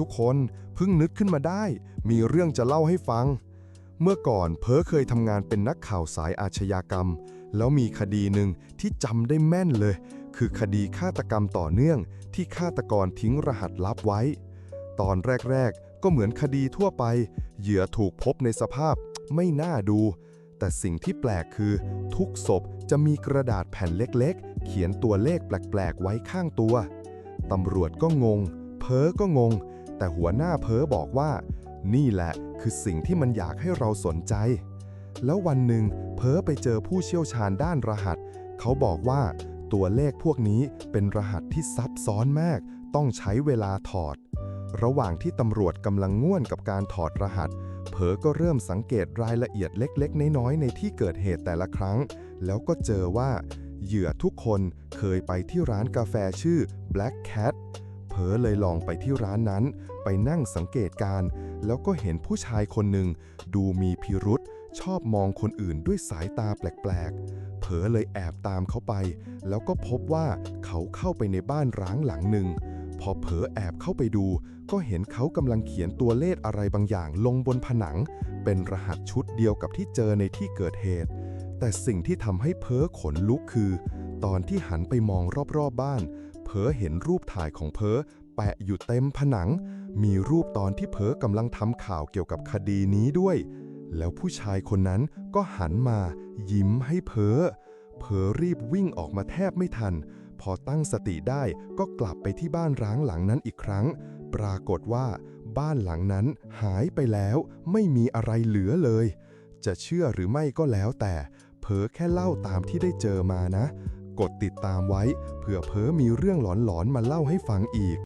ทุกคนเพิ่งนึกขึ้นมาได้ มีเรื่องจะเล่าให้ฟัง เมื่อก่อนเพอเคยทำงานเป็นนักข่าวสายอาชญากรรม แล้วมีคดีหนึ่งที่จำได้แม่นเลย คือคดีฆาตกรรมต่อเนื่อง ที่ฆาตกรทิ้งรหัสลับไว้ ตอนแรกๆ ก็เหมือนคดีทั่วไป เหยื่อถูกพบในสภาพไม่น่าดู แต่สิ่งที่แปลกคือ ทุกศพจะมีกระดาษแผ่นเล็กๆ เขียนตัวเลขแปลกๆ ไว้ข้างตัวตำรวจก็งง เพ้อก็งง แต่หัวหน้าเพ้อบอกว่า นี่แหละคือสิ่งที่มันอยากให้เราสนใจ แล้ววันหนึ่งเพ้อไปเจอผู้เชี่ยวชาญด้านรหัส เขาบอกว่าตัวเลขพวกนี้เป็นรหัสที่ซับซ้อนมาก ต้องใช้เวลาถอด ระหว่างที่ตำรวจกำลังง่วนกับการถอดรหัส เผอก็เริ่มสังเกตรายละเอียดเล็กๆ น้อยๆ ในที่เกิดเหตุแต่ละครั้ง แล้วก็เจอว่า เหยื่อทุกคนเคยไปที่ร้านกาแฟชื่อ Black Cat ลอเลยลองไปที่ร้านนั้น ไปนั่งสังเกตการ แล้วก็เห็นผู้ชายคนหนึ่งดูมีพิรุษชอบมองคนอื่นด้วยสายตาแปลกๆ เผลอเลยแอบตามเขาไป แล้วก็พบว่าเขาเข้าไปในบ้านร้างหลังหนึ่ง พอเผลอแอบเข้าไปดู ก็เห็นเขากำลังเขียนตัวเลขอะไรบางอย่างลงบนผนัง เป็นรหัสชุดเดียวกับที่เจอในที่เกิดเหตุ แต่สิ่งที่ทำให้เพ้อขนลุกคือ ตอนที่หันไปมองรอบๆบบ้าน เพอเห็นรูปถ่ายของเพอแปะอยู่เต็มผนัง มีรูปตอนที่เพอกำลังทำข่าวเกี่ยวกับคดีนี้ด้วย แล้วผู้ชายคนนั้นก็หันมา ยิ้มให้เพอเผอรีบวิ่งออกมาแทบไม่ทัน พอตั้งสติได้ก็กลับไปที่บ้านร้างหลังนั้นอีกครั้ง ปรากฏว่า บ้านหลังนั้นหายไปแล้ว ไม่มีอะไรเหลือเลย จะเชื่อหรือไม่ก็แล้วแต่เผอแค่เล่าตามที่ได้เจอมานะ กดติดตามไว้เผื่อเพ้อมีเรื่องหลอนๆมาเล่าให้ฟังอีก